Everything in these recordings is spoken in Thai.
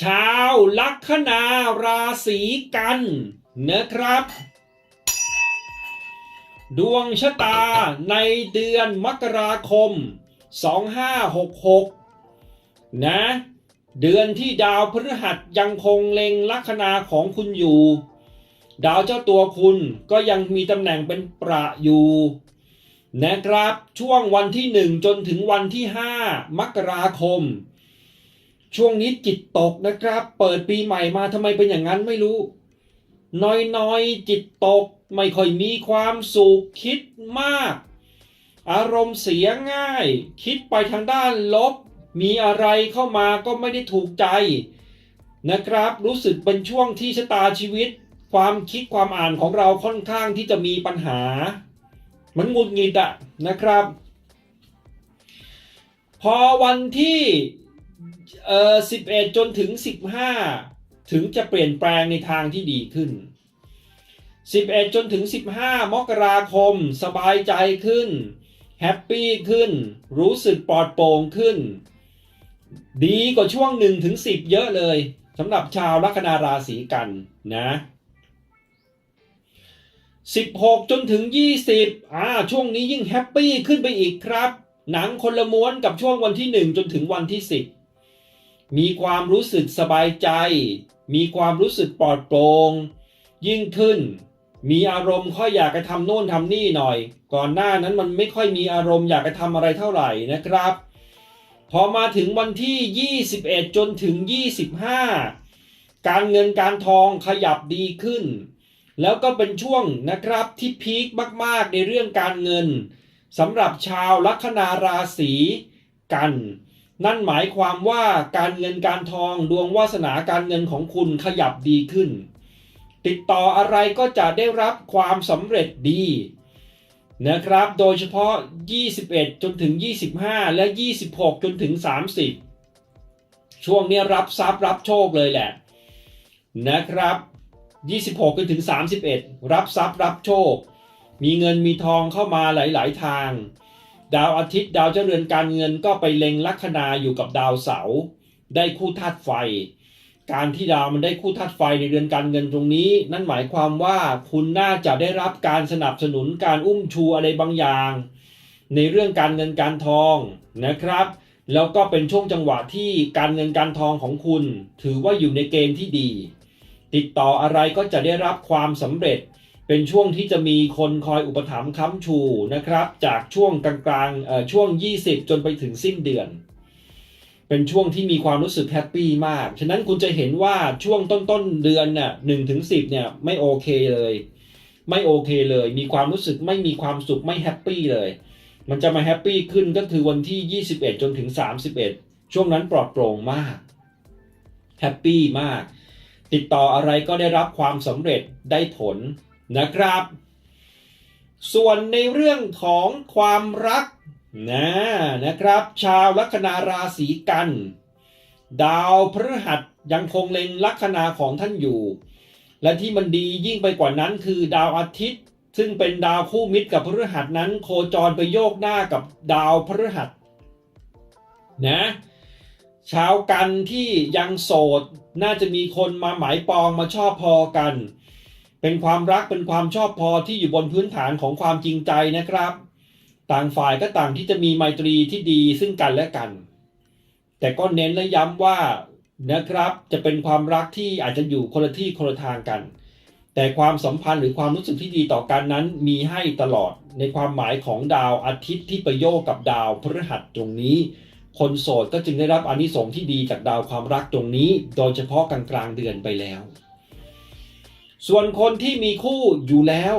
ชาวลัคนาราศีกันนะครับ ดวงชะตาในเดือนมกราคม 2566 นะ เดือนที่ดาวพฤหัสยังคงเล็งลัคนาของคุณอยู่ ดาวเจ้าตัวคุณก็ยังมีตำแหน่งเป็นประอยู่นะครับช่วงวันที่ 1 จนถึงวันที่ 5 มกราคม ช่วงนี้จิตตกนะครับ เปิดปีใหม่มาทำไมเป็นอย่างนั้นไม่รู้ น้อยๆ จิตตกไม่ค่อยมีความสุขคิดมาก อารมณ์เสียง่าย คิดไปทางด้านลบ มีอะไรเข้ามาก็ไม่ได้ถูกใจนะครับ รู้สึกเป็นช่วงที่ชะตาชีวิต ความคิดความอ่านของเราค่อนข้างที่จะมีปัญหา มันงุดหงิดอะนะครับ พอวันที่ เอ่อ11จนถึง15ถึงจะเปลี่ยนแปลงในทางที่ดีขึ้น 11 จนถึง 15 มกราคม สบายใจขึ้น แฮปปี้ขึ้น รู้สึกปลอดโปร่งขึ้น ดีกว่าช่วง 1 ถึง 10 เยอะเลยสำหรับชาวลัคนาราศีกันนะ 16 จนถึง 20อ่าช่วงนี้ยิ่งแฮปปี้ขึ้นไปอีกครับ หนังคนละม้วนกับช่วงวันที่ 1 จนถึงวันที่ 10 มีความรู้สึกสบายใจ มีความรู้สึกปลอดโปร่งยิ่งขึ้น มีอารมณ์ค่อยอยากจะทำโน่นทำนี่หน่อย ก่อนหน้านั้นมันไม่ค่อยมีอารมณ์อยากจะทำอะไรเท่าไหร่นะครับ พอมาถึงวันที่ 21 จนถึง 25 การเงินการทองขยับดีขึ้น แล้วก็เป็นช่วงนะครับที่พีคมาก ๆ ในเรื่องการเงินสำหรับชาวลัคนาราศีกัน นั่นหมายความว่าการเงินการทองดวงวาสนาการเงินของคุณขยับดีขึ้น ติดต่ออะไรก็จะได้รับความสำเร็จดีนะครับ โดยเฉพาะ 21 จนถึง 25 และ 26 จนถึง 30 ช่วงนี้รับทรัพย์รับโชคเลยแหละ นะครับ 26 จนถึง 31 รับทรัพย์รับโชค มีเงินมีทองเข้ามาหลาย ๆ ทาง ดาวอาทิตย์ดาวเจ้าเรือนการเงินก็ไปเล็งลัคนาอยู่กับดาวเสาร์ได้คู่ธาตุไฟ การที่ดาวมันได้คู่ธาตุไฟในเรือนการเงินตรงนี้ นั่นหมายความว่าคุณน่าจะได้รับการสนับสนุนการอุ้มชูอะไรบางอย่าง ในเรื่องการเงินการทองนะครับ แล้วก็เป็นช่วงจังหวะที่การเงินการทองของคุณ ถือว่าอยู่ในเกณฑ์ที่ดี ติดต่ออะไรก็จะได้รับความสำเร็จ เป็นช่วงที่จะมีคนคอยอุปถัมภ์ค้ำชูนะครับ จากช่วงกลางๆช่วง 20 จนไปถึงสิ้นเดือน เป็นช่วงที่มีความรู้สึกแฮปปี้มาก ฉะนั้นคุณจะเห็นว่าช่วงต้นๆเดือนน่ะหนึ่งถึงสิบเนี่ยไม่โอเคเลย ไม่โอเคเลย มีความรู้สึกไม่มีความสุขไม่แฮปปี้เลย มันจะมาแฮปปี้ขึ้นก็คือวันที่ 21 จนถึง 31 ช่วงนั้นปลอดโปร่งมากแฮปปี้มาก ติดต่ออะไรก็ได้รับความสำเร็จได้ผล นะครับ ส่วนในเรื่องของความรักนะนะครับ ชาวลัคนาราศีกัน ดาวพฤหัสยังคงเล็งลัคนาของท่านอยู่ และที่มันดียิ่งไปกว่านั้นคือดาวอาทิตย์ ซึ่งเป็นดาวคู่มิตรกับพฤหัสนั้น โคจรไปโยกหน้ากับดาวพฤหัสนะชาวกันที่ยังโสดน่าจะมีคนมาหมายปองมาชอบพอกัน เป็นความรักเป็นความชอบพอที่อยู่บนพื้นฐานของความจริงใจนะครับ ต่างฝ่ายก็ต่างที่จะมีไมตรีที่ดีซึ่งกันและกัน แต่ก็เน้นและย้ำว่านะครับ จะเป็นความรักที่อาจจะอยู่คนละที่คนละทางกัน แต่ความสัมพันธ์หรือความรู้สึกที่ดีต่อกันนั้นมีให้ตลอดในความหมายของดาวอาทิตย์ที่ไปโยกกับดาวพฤหัสตรงนี้ คนโสดก็จึงได้รับอานิสงส์ที่ดีจากดาวความรักตรงนี้ โดยเฉพาะกลางกลางเดือนไปแล้ว ส่วนคนที่มีคู่อยู่แล้ว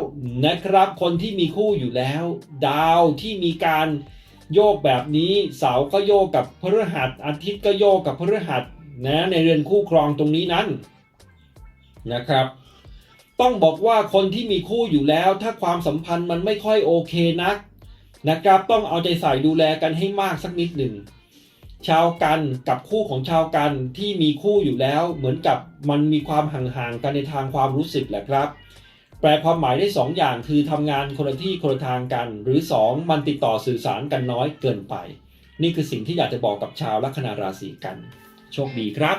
นะครับ คนที่มีคู่อยู่แล้ว ดาวที่มีการโยกแบบนี้ เสาก็โยกกับพฤหัสอาทิตย์ก็โยกกับพฤหัสนะในเรือนคู่ครองตรงนี้นั้นนะครับ ต้องบอกว่าคนที่มีคู่อยู่แล้ว ถ้าความสัมพันธ์มันไม่ค่อยโอเคนักนะครับ ต้องเอาใจใส่ดูแลกันให้มากสักนิดหนึ่ง ชาวกันกับคู่ของชาวกันที่มีคู่อยู่แล้ว เหมือนกับมันมีความห่างๆกันในทางความรู้สึกแหละครับ แปลความหมายได้สองอย่างคือทำงานคนละที่คนละทางกัน หรือสองมันติดต่อสื่อสารกันน้อยเกินไป นี่คือสิ่งที่อยากจะบอกกับชาวลัคนาราศีกัน โชคดีครับ